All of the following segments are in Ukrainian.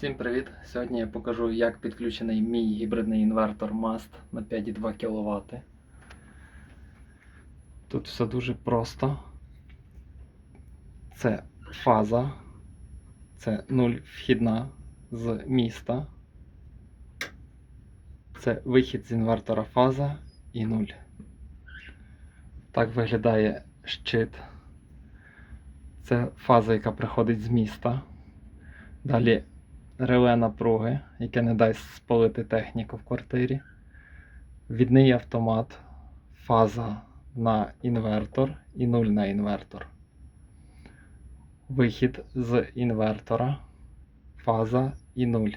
Всім привіт! Сьогодні я покажу, як підключений мій гібридний інвертор MAST на 5,2 кВт. Тут все дуже просто. Це фаза, це 0 вхідна з міста. Це вихід з інвертора фаза і 0. Так виглядає щит. Це фаза, яка приходить з міста. Далі реле напруги, яке не дасть спалити техніку в квартирі. Відний автомат, фаза на інвертор і 0 на інвертор. Вихід з інвертора, фаза і 0.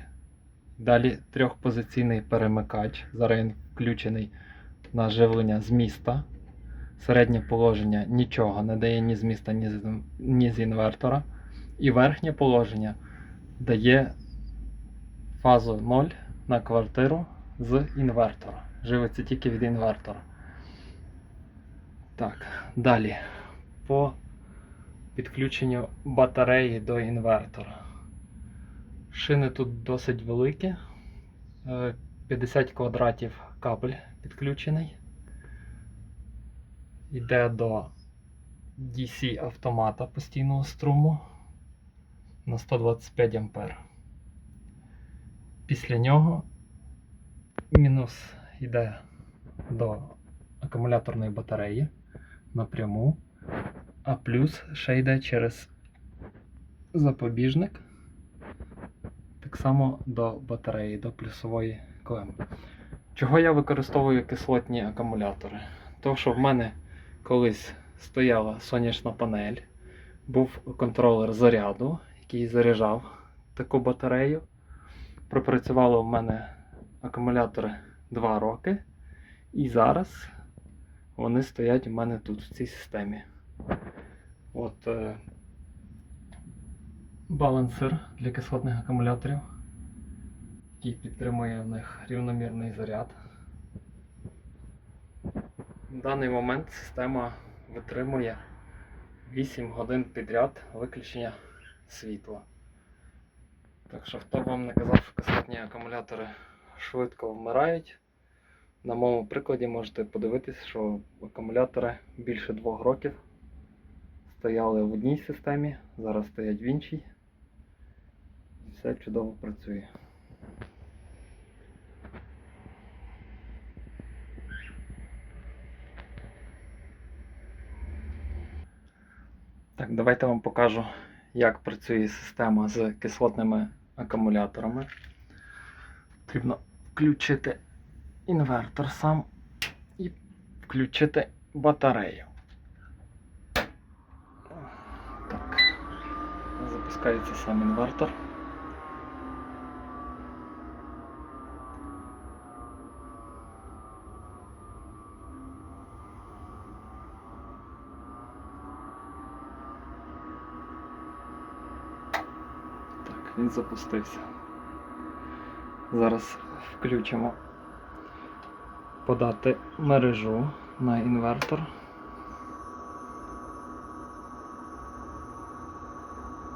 Далі трьохпозиційний перемикач. Зараз він включений на живлення з міста. Середнє положення нічого не дає ні з міста, ні з інвертора. І верхнє положення дає фазу 0 на квартиру з інвертора. Живиться тільки від інвертора. Так, далі. По підключенню батареї до інвертора. Шини тут досить великі. Е, 50 квадратів кабель підключений. Йде до DC автомата постійного струму на 125 ампер. Після нього мінус йде до акумуляторної батареї напряму, а плюс ще йде через запобіжник. Так само до батареї, до плюсової клеми. Чого я використовую кислотні акумулятори? Тому що в мене колись стояла сонячна панель, був контролер заряду, який заряджав таку батарею. Пропрацювало в мене акумулятори 2 роки. І зараз вони стоять у мене тут, в цій системі. От е, балансир для кислотних акумуляторів, який підтримує в них рівномірний заряд. В даний момент система витримує 8 годин підряд виключення світла. Так що, хто б вам не казав, що касетні акумулятори швидко вмирають, на моєму прикладі можете подивитись, що акумулятори більше двох років стояли в одній системі, зараз стоять в іншій. Все чудово працює. Так, давайте вам покажу, як працює система з кислотними акумуляторами. Потрібно включити інвертор сам і включити батарею. Так. Запускається сам інвертор. Він запустився. Зараз включимо подати мережу на інвертор.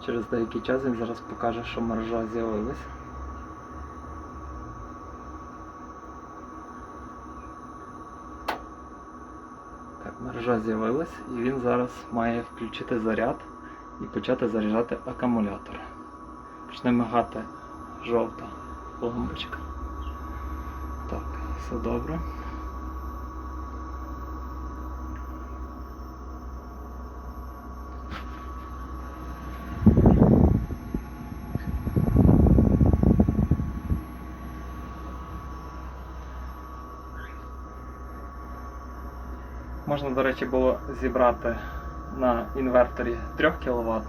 Через деякий час він зараз покаже, що мережа з'явилась. Мережа з'явилась і він зараз має включити заряд і почати заряджати акумулятор. Почне мигати жовта лампочка. Так, все добре. Можна, до речі, було зібрати на інверторі 3 кВт,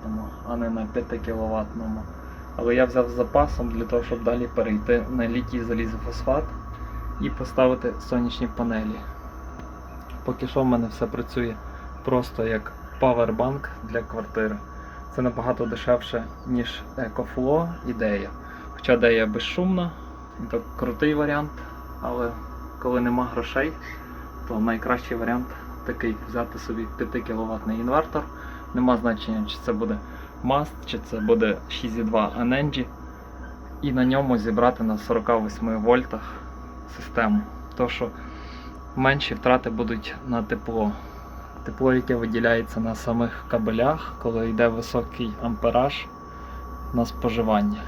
а не на 5 кВт. Але я взяв з запасом для того, щоб далі перейти на літій залізофосфат і поставити сонячні панелі. Поки що в мене все працює просто як павербанк для квартири. Це набагато дешевше, ніж EcoFlow ідея. Хоча ідея безшумна, то крутий варіант, але коли нема грошей, то найкращий варіант такий взяти собі 5 кВт інвертор. Нема значення, чи це буде Mast, чи це буде 6.2 Anenji. і на ньому зібрати на 48 вольтах систему. То що менші втрати будуть на тепло. Тепло, яке виділяється на самих кабелях, коли йде високий ампераж на споживання.